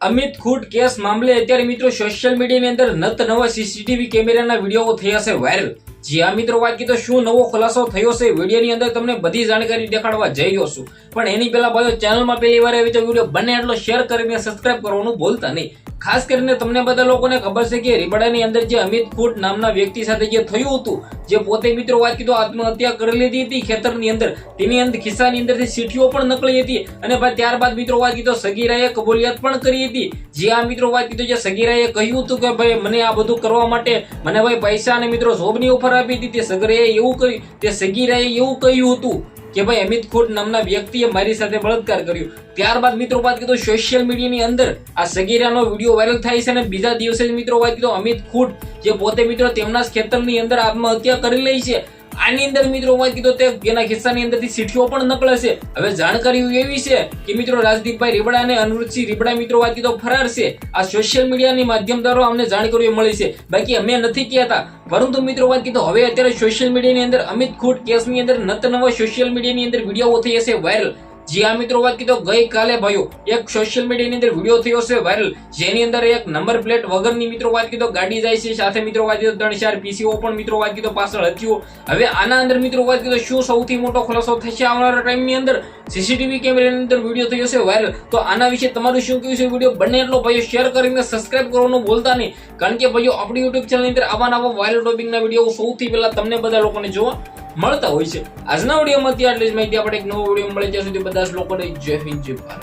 Amit ખૂટ case મામલે અત્યારે મિત્રો સોશિયલ મીડિયાની અંદર નત નવા સીસીટીવી કેમેરાના વીડિયો થયા છે વાયરલ જી આ મિત્રો, વાત કીધો શું નવો ખુલાસો થયો છે વિડીયોની અંદર તમને બધી જાણકારી દેખાડવા જઈ રહ્યો છું. પણ એની પહેલા ભાઈઓ ચેનલમાં પહેલી વાર આવી તો વીડિયો બને એટલો શેર કરીને સબસ્ક્રાઇબ કરવાનું ભૂલતા નહીં. ખાસ કરીને તમને બધા લોકોને ખબર છે કે રીબડાની અંદર જે અમિત ફૂટ નામના વ્યક્તિ સાથે જે થયું હતું, જે પોતે મિત્રો વાત કીધો, આત્મહત્યા કરી લીધી હતી ખેતરની અંદર. તેની અંદર ખિસ્સાની અંદરથી સીઠીઓ પણ નકળી હતી. અને ત્યારબાદ મિત્રો વાત કીધો, સગીરાએ કબૂલિયાત પણ કરી હતી. જે આ મિત્રો વાત કીધો, જે સગીરાએ કહ્યું હતું કે, ભાઈ, મને આ બધું કરવા માટે, મને ભાઈ પૈસા અને મિત્રો જોબની ઓફર આપી હતી. તે સગીરાએ એવું કર્યું તે સગીરાએ એવું કહ્યું હતું. કે ભાઈ અમિત ખોટ નામના વ્યક્તિએ મારી સાથે બળાત્કાર કર્યો. ત્યારબાદ મિત્રો વાત કીધું સોશિયલ મીડિયાની અંદર આ સગીરાનો વીડિયો વાયરલ થાય છે અને બીજા દિવસે જ મિત્રો વાત કીધું અમિત ખોટ જે પોતે મિત્રો તેમના ખેતરની અંદર આત્મહત્યા કરી લે છે. આની અંદર મિત્રો વાત કીધું તે એના ખિસ્સાની અંદરથી સીઠીઓ પણ નકળે છે હવે જાણકારી એવી છે કે મિત્રો રાજદીપભાઈ રીબડા અને અનુરૂધસિંહ રીબડા મિત્રો વાત કીધો ફરાર છે. આ સોશિયલ મીડિયાની માધ્યમ દ્વારા અમને જાણકારીઓ મળી છે. બાકી અમે નથી કહેતા. પરંતુ મિત્રો વાત કીધું હવે અત્યારે સોશિયલ મીડિયાની અંદર અમિત ખૂટ કેસની અંદર નત નવા સોશિયલ મીડિયાની અંદર વીડિયો થઈ હશે વાયરલ જી આ મિત્રો, વાત કીધો ગઈ કાલે ભાઈઓ એક સોશિયલ મીડિયાની અંદર વીડિયો થયો છે વાયરલ જેની અંદર એક નંબર પ્લેટ વગરની મિત્રો, વાત કીધો, ગાડી જાય છે. સાથે મિત્રો, વાત કીધો, ત્રણ ચાર પીસીઓ પણ મિત્રો, વાત કીધો, પાછળ હત્યો. હવે આના અંદર મિત્રો, વાત કીધો, શું સૌથી મોટો ખુલાસો થશે આવનારા ટાઈમની અંદર? સીસીટીવી કેમેરાની અંદર વીડિયો થયો છે વાયરલ તો આના વિશે તમારું શું કહ્યું છે? વીડિયો બને એટલો ભાઈઓ શેર કરીને સબસ્ક્રાઇબ કરવાનું બોલતા નહીં. કારણ કે ભાઈઓ આપણી યુટ્યુબ ચેનલની અંદર આવા નવા વાયરલ ટોપિકના વીડિયો સૌથી પહેલા તમને બધા લોકોને જોવા મળતા હોય છે. આજના વિડીયોમાં આટલી જ માહિતી આપણે એક નવો વીડિયો મળે, ત્યાં સુધી બધા જ લોકોને જય હિન્દ, જય ભારત.